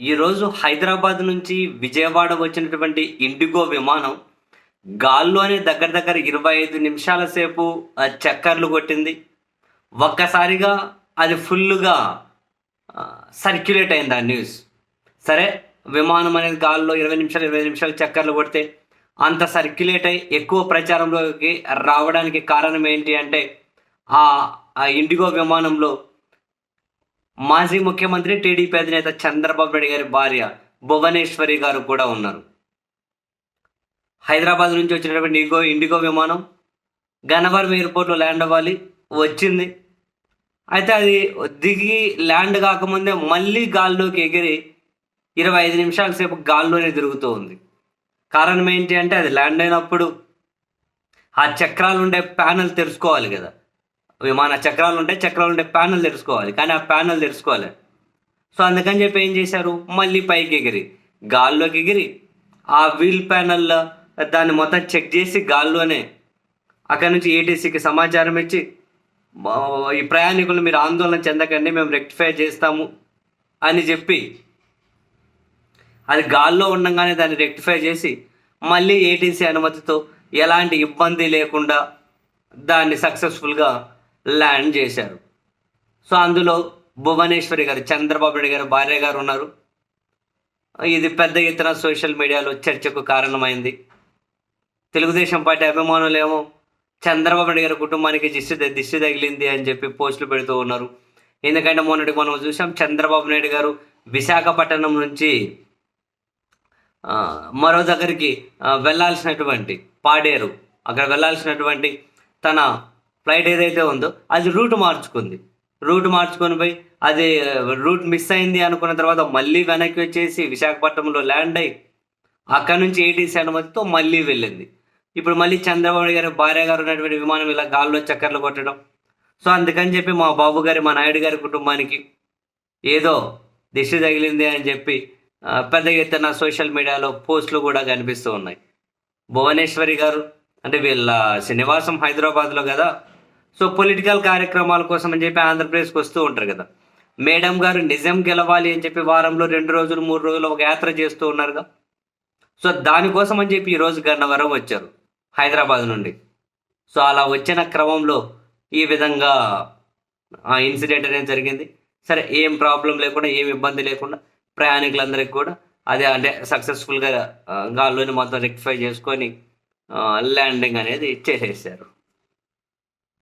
ఈరోజు హైదరాబాద్ నుంచి విజయవాడ వచ్చినటువంటి ఇండిగో విమానం గాల్లోనే దగ్గర దగ్గర ఇరవై ఐదు నిమిషాల సేపు చక్కర్లు కొట్టింది. ఒక్కసారిగా అది ఫుల్గా సర్క్యులేట్ అయింది ఆ న్యూస్. సరే విమానం అనేది గాల్లో ఇరవై నిమిషాలు ఇరవై నిమిషాలు చక్కర్లు కొడితే అంత సర్క్యులేట్ అయి ఎక్కువ ప్రచారంలోకి రావడానికి కారణం ఏంటి అంటే ఆ ఇండిగో విమానంలో మాజీ ముఖ్యమంత్రి టీడీపీ అధినేత చంద్రబాబు నాయుడు గారి భార్య భువనేశ్వరి గారు కూడా ఉన్నారు. హైదరాబాద్ నుంచి వచ్చినటువంటి ఇండిగో ఇండిగో విమానం గన్నవరం ఎయిర్పోర్ట్లో ల్యాండ్ అవ్వాలి వచ్చింది. అయితే అది దిగి ల్యాండ్ కాకముందే మళ్ళీ గాల్లోకి ఎగిరి ఇరవై ఐదు నిమిషాల సేపు గాల్లోనే తిరుగుతూ ఉంది. కారణం ఏంటి అంటే అది ల్యాండ్ అయినప్పుడు ఆ చక్రాలు ఉండే ప్యానెల్ తెరుచుకోవాలి కదా. విమాన చక్రాలు ఉంటాయి చక్రాలు ఉంటే ప్యానల్ తెరుచుకోవాలి. కానీ ఆ ప్యానల్ తెరుచుకోవాలి. సో అందుకని చెప్పి ఏం చేశారు? మళ్ళీ పైకి ఎగిరి. గాల్లోకి ఎగిరి. ఆ వీల్ ప్యానల్లో దాన్ని మొత్తం చెక్ చేసి గాల్లోనే అక్కడ నుంచి ఏటీసీకి సమాచారం ఇచ్చి ఈ ప్రయాణికులు మీరు ఆందోళన చెందకండి మేము రెక్టిఫై చేస్తాము అని చెప్పి అది గాల్లో ఉండగానే దాన్ని రెక్టిఫై చేసి మళ్ళీ ఏటీసీ అనుమతితో ఎలాంటి ఇబ్బంది లేకుండా దాన్ని సక్సెస్ఫుల్గా ల్యాండ్ చేశారు. సో అందులో భువనేశ్వరి గారు చంద్రబాబు నాయుడు గారు భార్య గారు ఉన్నారు. ఇది పెద్ద ఎత్తున సోషల్ మీడియాలో చర్చకు కారణమైంది. తెలుగుదేశం పార్టీ అభిమానులు ఏమో చంద్రబాబు నాయుడు గారి కుటుంబానికి దిష్టి దిష్టి తగిలింది అని చెప్పి పోస్టులు పెడుతూ ఉన్నారు. ఎందుకంటే మొన్నటి మనం చూసాం చంద్రబాబు నాయుడు గారు విశాఖపట్నం నుంచి మరో దగ్గరికి వెళ్ళాల్సినటువంటి పాడేరు. అక్కడ వెళ్ళాల్సినటువంటి తన ఫ్లైట్ ఏదైతే ఉందో అది రూట్ మార్చుకుంది. రూట్ మార్చుకొని పోయి అది రూట్ మిస్ అయింది అనుకున్న తర్వాత మళ్ళీ వెనక్కి వచ్చేసి విశాఖపట్నంలో ల్యాండ్ అయ్యి అక్కడ నుంచి ఏటీసీ అనుమతితో మళ్ళీ వెళ్ళింది. ఇప్పుడు మళ్ళీ చంద్రబాబు గారి భార్య గారు ఉన్నటువంటి విమానం ఇలా గాల్లో చక్కర్లు కొట్టడం. సో అందుకని చెప్పి మా బాబు గారి మా నాయుడు గారి కుటుంబానికి ఏదో దిష్టి తగిలింది అని చెప్పి పెద్ద ఎత్తున సోషల్ మీడియాలో పోస్టులు కూడా కనిపిస్తూ ఉన్నాయి. భువనేశ్వరి గారు అంటే వీళ్ళ శ్రీనివాసం హైదరాబాద్లో కదా సో పొలిటికల్ కార్యక్రమాల కోసం అని చెప్పి ఆంధ్రప్రదేశ్కి వస్తూ ఉంటారు కదా. మేడం గారు నిజం గెలవాలి అని చెప్పి వారంలో రెండు రోజులు మూడు రోజులు ఒక యాత్ర చేస్తూ ఉన్నారుగా సో దానికోసం అని చెప్పి ఈరోజు గన్నవరం వచ్చారు హైదరాబాద్ నుండి. సో అలా వచ్చిన క్రమంలో ఈ విధంగా ఆ ఇన్సిడెంట్ అనేది జరిగింది. సరే ఏం ప్రాబ్లం లేకుండా ఏం ఇబ్బంది లేకుండా ప్రయాణికులందరికీ కూడా అదే అంటే సక్సెస్ఫుల్గా గాల్లోని మొత్తం రెక్టిఫై చేసుకొని ల్యాండింగ్ అనేది చేసేసారు.